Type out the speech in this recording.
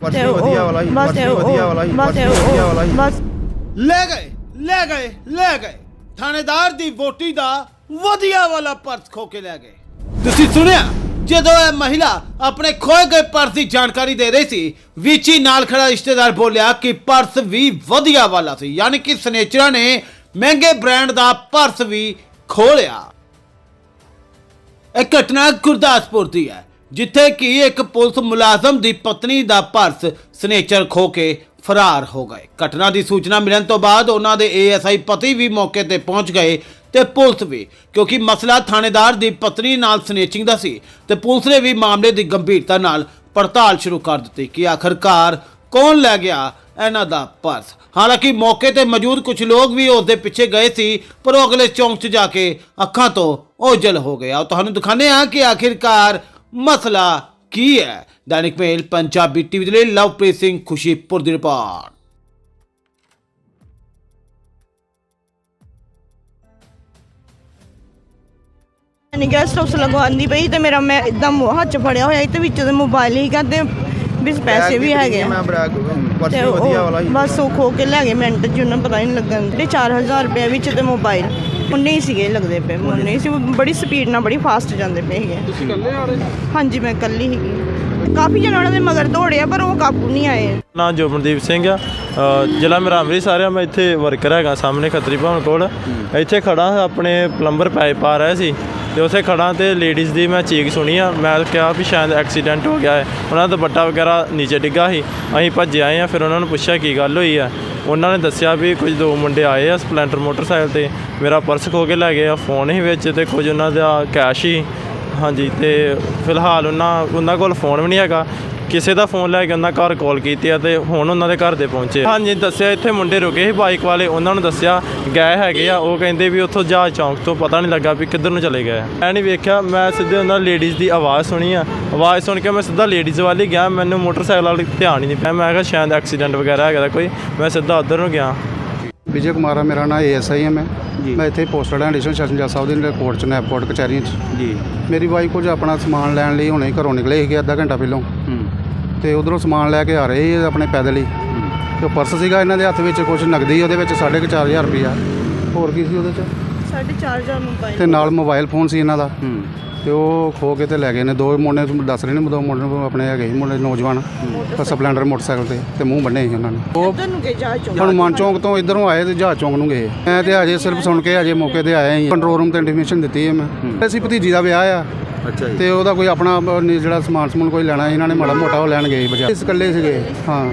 Purse ਵਧੀਆ ਵਾਲਾ ਬਸ purse ਵਧੀਆ ਵਾਲਾ ਬਸ ਪਰਸ ਵਧੀਆ ਵਾਲਾ ਬਸ। ਲੈ ਗਏ ਲੈ ਗਏ ਲੈ ਗਏ। ਥਾਣੇਦਾਰ ਦੀ ਵੋਟੀ ਦਾ ਵਧੀਆ ਵਾਲਾ ਪਰਸ ਖੋ ਕੇ ਲੈ ਗਏ। ਤੁਸੀਂ ਸੁਣਿਆ ਜਦੋਂ ਇਹ ਮਹਿਲਾ ਆਪਣੇ ਖੋਏ ਗਏ ਪਰਸ ਦੀ ਜਾਣਕਾਰੀ ਦੇ ਰਹੀ ਸੀ ਵਿੱਚ ਹੀ ਨਾਲ ਖੜਾ ਰਿਸ਼ਤੇਦਾਰ ਬੋਲਿਆ ਕਿ ਪਰਸ ਵੀ ਵਧੀਆ ਵਾਲਾ ਸੀ ਯਾਨੀ ਕਿ ਸਨੇਚਰਾਂ ਨੇ ਮਹਿੰਗੇ ਬ੍ਰਾਂਡ ਦਾ ਪਰਸ ਵੀ ਖੋਲਿਆ ਇਹ ਘਟਨਾ ਗੁਰਦਾਸਪੁਰ ਦੀ ਹੈ। ਜਿੱਥੇ ਕਿ ਇੱਕ ਪੁਲਿਸ ਮੁਲਾਜ਼ਮ ਦੀ ਪਤਨੀ ਦਾ ਪਰਸ ਸਨੇਚਰ ਖੋ ਕੇ ਫਰਾਰ ਹੋ ਗਏ। ਘਟਨਾ ਦੀ ਸੂਚਨਾ ਮਿਲਣ ਤੋਂ ਬਾਅਦ ਉਹਨਾਂ ਦੇ ਏਐਸਆਈ ਪਤੀ ਵੀ ਮੌਕੇ ਤੇ ਪਹੁੰਚ ਗਏ ਤੇ ਪੁਲਿਸ ਵੀ, ਕਿਉਂਕਿ ਮਸਲਾ ਥਾਣੇਦਾਰ ਦੀ ਪਤਨੀ ਨਾਲ ਸਨੇਚਿੰਗ ਦਾ ਸੀ ਤੇ ਪੁਲਿਸ ਨੇ ਵੀ ਮਾਮਲੇ ਦੀ ਗੰਭੀਰਤਾ ਨਾਲ ਪੜਤਾਲ ਸ਼ੁਰੂ ਕਰ ਦਿੱਤੀ ਕਿ ਆਖਰਕਾਰ ਕੌਣ ਲੈ ਗਿਆ ਇਹਨਾਂ ਦਾ ਪਰਸ। ਹਾਲਾਂਕਿ ਮੌਕੇ ਤੇ ਮੌਜੂਦ ਕੁਝ ਲੋਕ ਵੀ ਉਸ ਦੇ ਪਿੱਛੇ ਗਏ ਸੀ, ਪਰ ਉਹ ਅਗਲੇ ਚੌਂਕ 'ਚ ਜਾ ਕੇ ਅੱਖਾਂ ਤੋਂ ਓਝਲ ਹੋ ਗਿਆ ਉਹ ਤੁਹਾਨੂੰ ਦਿਖਾਣੇ ਆ ਕਿ ਆਖਿਰਕਾਰ ਮਸਲਾ ਕੀ ਹੈ? ਦੈਨਿਕ ਮੇਲ ਪੰਜਾਬੀ ਟੀਵੀ ਦੇ ਲਈ ਲਵਪ੍ਰੀਤ ਸਿੰਘ ਖੁਸ਼ੀਪੁਰ ਦੀ ਰਿਪੋਰਟ। ਨਹੀਂ ਗੈਸਟ ਹਾਊਸ ਲਗਵਾਉਂਦੀ ਪਈ ਤੇ ਮੇਰਾ ਮੈਂ ਇਦਾਂ ਹੱਥ 'ਚ ਫੜਿਆ ਹੋਇਆ ਤੇ ਵਿੱਚ ਦੇ ਮੋਬਾਈਲ ਹੀ ਕਹਿੰਦੇ ਵੀ ਪੈਸੇ ਵੀ ਹੈਗੇ ਆ। ਮੈਂ ਬ੍ਰੈਕ ਪਰਸ ਤੇ ਵਧੀਆ ਵਾਲਾ ਬਸ ਉਹ ਖੋ ਕੇ ਲੈ ਗਏ ਮਿੰਟ 'ਚ ਉਹਨਾਂ ਪਤਾ ਹੀ ਨਹੀਂ ਲੱਗਣ ਤੇ 4000 ਰੁਪਏ ਵਿੱਚ ਤੇ ਮੋਬਾਈਲ ਉਹਨੇ ਹੀ ਸੀਗੇ ਲੱਗਦੇ ਪਏ ਉਹਨੇ ਹੀ ਸੀ ਉਹ ਬੜੀ ਸਪੀਡ ਨਾਲ ਬੜੀ ਫਾਸਟ ਜਾਂਦੇ ਪਏ ਸੀਗੇ। ਤੁਸੀਂ ਇਕੱਲੇ ਆ ਰਹੇ? ਹਾਂਜੀ ਮੈਂ ਇਕੱਲੀ ਸੀਗੀ। ਕਾਫੀ ਜਣੇ ਉਹਨਾਂ ਦੇ ਮਗਰ ਦੌੜਿਆ ਪਰ ਉਹ ਕਾਬੂ ਨਹੀਂ ਆਏ। ਨਾਂ ਜੋਬਨਦੀਪ ਸਿੰਘ ਆ। ਅ, ਜ਼ਿਲ੍ਹਾ ਮੇਰਾ ਅੰਮ੍ਰਿਤਸਰ ਆ ਮੈਂ ਇੱਥੇ ਵਰਕਰ ਹੈਗਾ ਸਾਹਮਣੇ ਖੱਤਰੀ ਭਵਨ ਕੋਲ। ਇੱਥੇ ਖੜਾ ਆਪਣੇ ਪਲੰਬਰ ਪਾਈਪ ਪਾ ਰਿਹਾ ਸੀ। ਤੇ ਉੱਥੇ ਖੜਾ ਤੇ ਲੇਡੀਜ਼ ਦੀ ਮੈਂ ਚੀਕ ਸੁਣੀ ਆ। ਮੈਂ ਕਿਹਾ ਵੀ ਸ਼ਾਇਦ ਐਕਸੀਡੈਂਟ ਹੋ ਗਿਆ ਹੈ। ਉਹਨਾਂ ਦਾ ਦੁਪੱਟਾ ਵਗੈਰਾ ਨੀਚੇ ਡਿੱਗਾ ਸੀ। ਅਸੀਂ ਭੱਜੇ ਆਏ ਆ ਫਿਰ ਉਹਨਾਂ ਨੂੰ ਪੁੱਛਿਆ ਕੀ ਗੱਲ ਹੋਈ ਆ। ਉਹਨਾਂ ਨੇ ਦੱਸਿਆ ਵੀ ਕੁਝ ਦੋ ਮੁੰਡੇ ਆਏ ਆ ਸਪਲੈਂਡਰ ਮੋਟਰਸਾਈਕਲ ਤੇ। ਮੇਰਾ ਪਰਸ ਖੋ ਕੇ ਲੈ ਗਏ ਆ, ਫੋਨ ਹੀ ਵਿੱਚ ਤੇ ਕੁਝ ਉਹਨਾਂ ਦਾ ਕੈਸ਼ ਹੀ। ਹਾਂਜੀ, ਤੇ ਫਿਲਹਾਲ ਉਹਨਾਂ ਉਹਨਾਂ ਕੋਲ ਫੋਨ ਵੀ ਨਹੀਂ ਹੈਗਾ। ਕਿਸੇ ਦਾ ਫੋਨ ਲੈ ਕੇ ਉਹਨਾਂ ਘਰ ਕਾਲ ਕੀਤੀ ਆ ਤੇ ਹੁਣ ਉਹਨਾਂ ਦੇ ਘਰ ਦੇ ਪਹੁੰਚੇ ਹਾਂਜੀ ਦੱਸਿਆ ਇੱਥੇ ਮੁੰਡੇ ਰੁਕੇ ਸੀ ਬਾਈਕ ਵਾਲੇ ਉਹਨਾਂ ਨੂੰ ਦੱਸਿਆ ਗਏ ਹੈਗੇ ਆ ਉਹ ਕਹਿੰਦੇ ਵੀ ਉੱਥੋਂ ਜਹਾਜ਼ ਚੌਂਕ ਤੋਂ ਪਤਾ ਨਹੀਂ ਲੱਗਾ ਵੀ ਕਿੱਧਰ ਨੂੰ ਚਲੇ ਗਏ ਮੈਂ ਨਹੀਂ ਵੇਖਿਆ ਮੈਂ ਸਿੱਧੇ ਉਹਨਾਂ ਲੇਡੀਜ਼ ਦੀ ਆਵਾਜ਼ ਸੁਣੀ ਆ। ਆਵਾਜ਼ ਸੁਣ ਕੇ ਮੈਂ ਸਿੱਧਾ ਲੇਡੀਜ਼ ਵੱਲ ਹੀ ਗਿਆ ਮੈਨੂੰ ਮੋਟਰਸਾਈਕਲ ਵੱਲ ਧਿਆਨ ਹੀ ਨਹੀਂ ਪਿਆ। ਮੈਂ ਕਿਹਾ ਸ਼ਾਇਦ ਐਕਸੀਡੈਂਟ ਵਗੈਰਾ ਹੈਗਾ ਦਾ ਕੋਈ ਮੈਂ ਸਿੱਧਾ ਉੱਧਰ ਨੂੰ ਗਿਆ। ਵਿਜੇ ਕੁਮਾਰ ਆ ਮੇਰਾ ਨਾਮ ਏਐਸਆਈ ਹੈ ਮੈਂ। ਮੈਂ ਇੱਥੇ ਪੋਸਟਡ ਐਡੀਸ਼ਨ ਸੈਸ਼ਨ ਜੱਜ ਸਾਹਿਬ ਦੀ ਕੋਰਟ ਚ ਨੈਪਕੋਟ ਕਚਹਿਰੀਆਂ ਚ। ਜੀ। ਮੇਰੀ ਵਾਈਫ ਕੁਝ ਆਪਣਾ ਸਮਾਨ ਲੈਣ ਲਈ ਹੁਣੇ ਘਰੋਂ ਨਿਕਲੇ ਸੀਗੇ ਅੱਧਾ ਘੰਟਾ ਪਹਿਲਾਂ। ਹੂੰ। ਤੇ ਉਧਰੋਂ ਸਮਾਨ ਲੈ ਕੇ ਆ ਰਹੇ ਸੀ ਆਪਣੇ ਪੈਦਲ ਹੀ। ਤੇ ਉਹ ਪਰਸ ਸੀਗਾ ਇਹਨਾਂ ਦੇ ਹੱਥ ਵਿੱਚ ਕੁਝ ਨਗਦੀ ਉਹਦੇ ਵਿੱਚ 4500 ਰੁਪਇਆ। ਹੋਰ ਕੀ ਸੀ ਉਹਦੇ ਚ? 4500 ਮੋਬਾਈਲ ਤੇ ਨਾਲ ਮੋਬਾਈਲ ਫੋਨ ਸੀ ਇਹਨਾਂ ਦਾ। ਤੇ ਉਹ ਖੋ ਕੇ ਤੇ ਲੈ ਗਏ ਨੇ। ਦੋ ਮੁੰਡੇ ਦੱਸ ਰਹੇ ਨੇ ਦੋ ਮੁੰਡੇ ਆਪਣੇ ਹੈਗੇ ਸੀ ਮੁੰਡੇ ਨੌਜਵਾਨ। ਸਪਲੈਂਡਰ ਮੋਟਰਸਾਈਕਲ ਤੇ ਤੇ ਮੂੰਹ ਬੰਨੇ ਸੀ ਉਹਨਾਂ ਨੇ। ਉਹ ਤੁਹਾਨੂੰ ਕਿ ਜਾ ਚੁੱਕ। ਹਨੂੰਮਾਨ ਚੌਂਕ ਤੋਂ ਇਧਰੋਂ ਆਏ ਤੇ ਜਹਾਜ਼ ਚੌਂਕ ਨੂੰ ਗਏ। ਮੈਂ ਤੇ ਅਜੇ ਸਿਰਫ ਸੁਣ ਕੇ ਅਜੇ ਮੌਕੇ ਤੇ ਆਇਆ ਹੀ ਕੰਟਰੋਲ ਰੂਮ ਤੇ ਇੰਟੀਮੇਸ਼ਨ ਦਿੱਤੀ ਹੈ ਮੈਂ। ਅਸੀਂ ਭਤੀਜੀ ਦਾ ਵਿਆਹ ਆ। ਅੱਛਾ ਜੀ। ਤੇ ਉਹਦਾ ਕੋਈ ਆਪਣਾ ਬ- ਨੀ- ਜਿਹੜਾ ਸਮਾਨ ਸਮੂਨ ਕੋਈ ਲੈਣਾ ਸੀ, ਇਹਨਾਂ ਨੇ ਮਾੜਾ ਮੋਟਾ ਉਹ ਲੈਣ ਗਏ ਬਜਾ ਇਸ ਇਕੱਲੇ ਸੀਗੇ ਹਾਂ।